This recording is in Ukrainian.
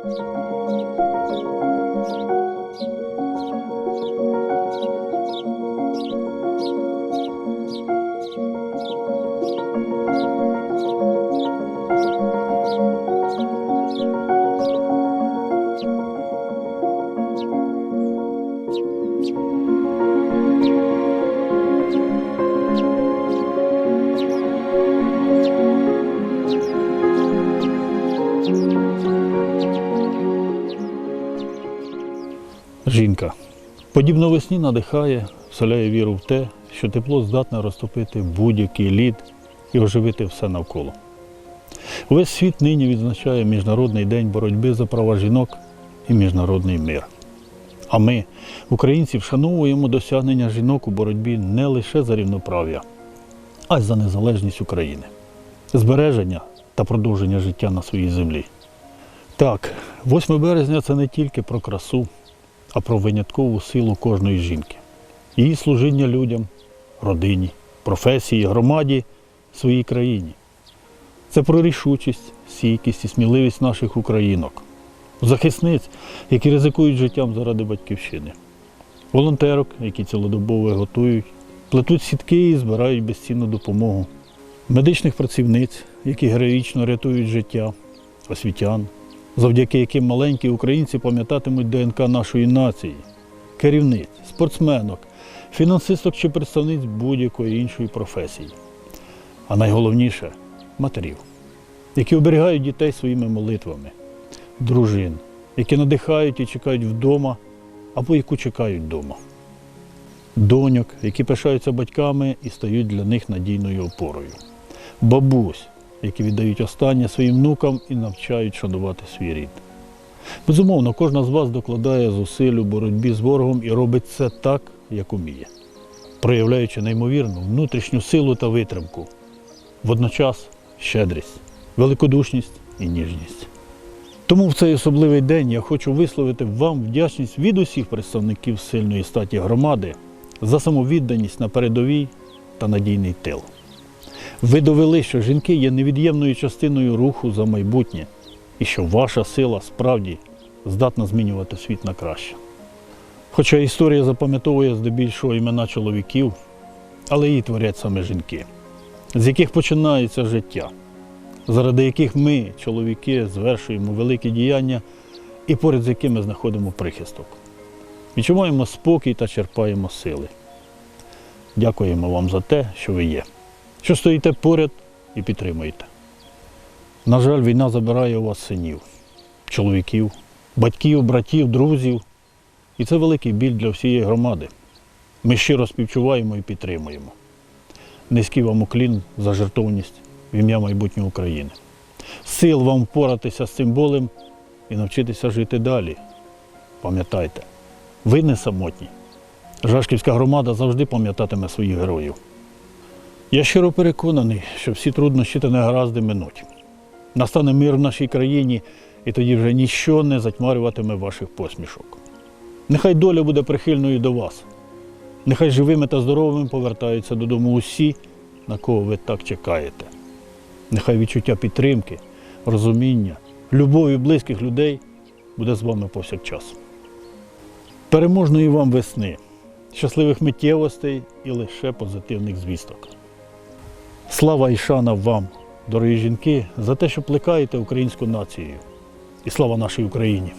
Thank you. Жінка. Подібно весні надихає, вселяє віру в те, що тепло здатне розтопити будь-який лід і оживити все навколо. Увесь світ нині відзначає Міжнародний день боротьби за права жінок і міжнародний мир. А ми, українці, вшановуємо досягнення жінок у боротьбі не лише за рівноправ'я, а й за незалежність України, збереження та продовження життя на своїй землі. Так, 8 березня це не тільки про красу, а про виняткову силу кожної жінки, її служіння людям, родині, професії, громаді, своїй країні. Це про рішучість, стійкість і сміливість наших українок, захисниць, які ризикують життям заради батьківщини, волонтерок, які цілодобово готують, плетуть сітки і збирають безцінну допомогу, медичних працівниць, які героїчно рятують життя, освітян, завдяки яким маленькі українці пам'ятатимуть ДНК нашої нації, керівниць, спортсменок, фінансисток чи представниць будь-якої іншої професії. А найголовніше матерів, які оберігають дітей своїми молитвами, дружин, які надихають і чекають вдома або яку чекають вдома. Доньок, які пишаються батьками і стають для них надійною опорою. Бабусь, які віддають останнє своїм внукам і навчають шанувати свій рід. Безумовно, кожна з вас докладає зусиль у боротьбі з ворогом і робить це так, як уміє, проявляючи неймовірну внутрішню силу та витримку, водночас щедрість, великодушність і ніжність. Тому в цей особливий день я хочу висловити вам вдячність від усіх представників сильної статі громади за самовідданість на передовій та надійний тил. Ви довели, що жінки є невід'ємною частиною руху за майбутнє і що ваша сила справді здатна змінювати світ на краще. Хоча історія запам'ятовує здебільшого імена чоловіків, але її творять саме жінки, з яких починається життя, заради яких ми, чоловіки, звершуємо великі діяння і поряд з якими знаходимо прихисток. Відчуваємо спокій та черпаємо сили. Дякуємо вам за те, що ви є що стоїте поряд і підтримуєте. На жаль, війна забирає у вас синів, чоловіків, батьків, братів, друзів. І це великий біль для всієї громади. Ми щиро співчуваємо і підтримуємо. Низький вам уклін за жертовність в ім'я майбутньої України. Сил вам впоратися з цим болем і навчитися жити далі. Пам'ятайте, ви не самотні. Жашківська громада завжди пам'ятатиме своїх героїв. Я щиро переконаний, що всі труднощі та негаразди минуть. Настане мир в нашій країні, і тоді вже ніщо не затьмарюватиме ваших посмішок. Нехай доля буде прихильною до вас. Нехай живими та здоровими повертаються додому усі, на кого ви так чекаєте. Нехай відчуття підтримки, розуміння, любові близьких людей буде з вами повсякчас. Переможної вам весни, щасливих миттєвостей і лише позитивних звісток. Слава і шана вам, дорогі жінки, за те, що плекаєте українську націю. І слава нашій Україні!